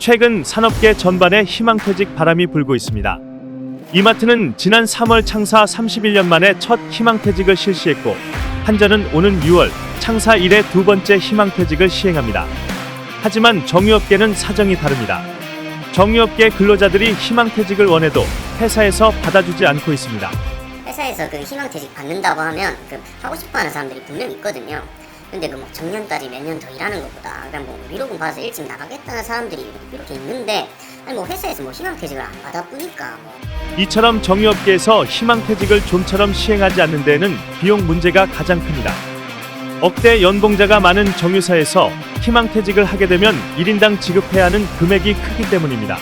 최근 산업계 전반에 희망퇴직 바람이 불고 있습니다. 이마트는 지난 3월 창사 31년 만에 첫 희망퇴직을 실시했고 한전은 오는 6월 창사 이래 두 번째 희망퇴직을 시행합니다. 하지만 정유업계는 사정이 다릅니다. 정유업계 근로자들이 희망퇴직을 원해도 회사에서 받아주지 않고 있습니다. 회사에서 그 희망퇴직 받는다고 하면 그 하고 싶어하는 사람들이 분명 있거든요. 근데 그뭐 정년까지 몇 년 더 일하는 것보다 그냥 뭐 위로금 받아서 일찍 나가겠다는 사람들이 이렇게 있는데 아니 뭐 회사에서 뭐 희망퇴직을 안 받아 보니까 뭐 이처럼 정유업계에서 희망퇴직을 좀처럼 시행하지 않는 데에는 비용 문제가 가장 큽니다. 억대 연봉자가 많은 정유사에서 희망퇴직을 하게 되면 1인당 지급해야 하는 금액이 크기 때문입니다.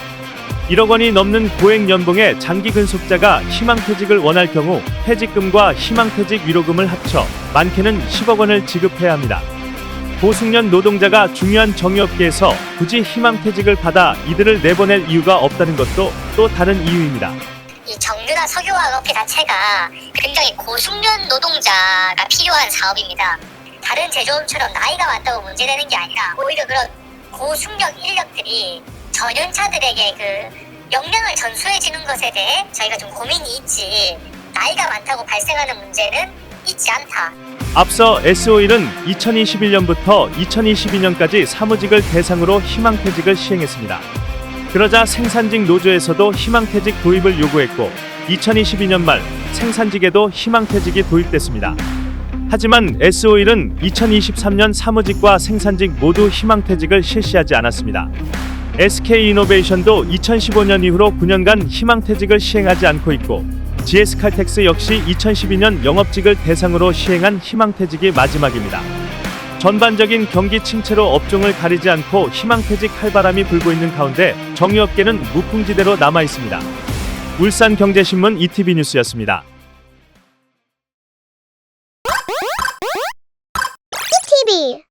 1억 원이 넘는 고액 연봉의 장기 근속자가 희망퇴직을 원할 경우 퇴직금과 희망퇴직 위로금을 합쳐 많게는 10억 원을 지급해야 합니다. 고숙련 노동자가 중요한 정유업계에서 굳이 희망퇴직을 받아 이들을 내보낼 이유가 없다는 것도 또 다른 이유입니다. 이 정유나 석유화학 업계 자체가 굉장히 고숙련 노동자가 필요한 사업입니다. 다른 제조업처럼 나이가 많다고 문제되는 게 아니라 오히려 그런 고숙련 인력들이 전연차들에게 그 역량을 전수해 주는 것에 대해 저희가 좀 고민이 있지 나이가 많다고 발생하는 문제는 있지 않다. 앞서 S-오일은 2021년부터 2022년까지 사무직을 대상으로 희망퇴직을 시행했습니다. 그러자 생산직 노조에서도 희망퇴직 도입을 요구했고 2022년 말 생산직에도 희망퇴직이 도입됐습니다. 하지만 S-오일은 2023년 사무직과 생산직 모두 희망퇴직을 실시하지 않았습니다. SK이노베이션도 2015년 이후로 9년간 희망퇴직을 시행하지 않고 있고 GS칼텍스 역시 2012년 영업직을 대상으로 시행한 희망퇴직이 마지막입니다. 전반적인 경기 침체로 업종을 가리지 않고 희망퇴직 칼바람이 불고 있는 가운데 정유업계는 무풍지대로 남아 있습니다. 울산경제신문 ETV 뉴스였습니다. TV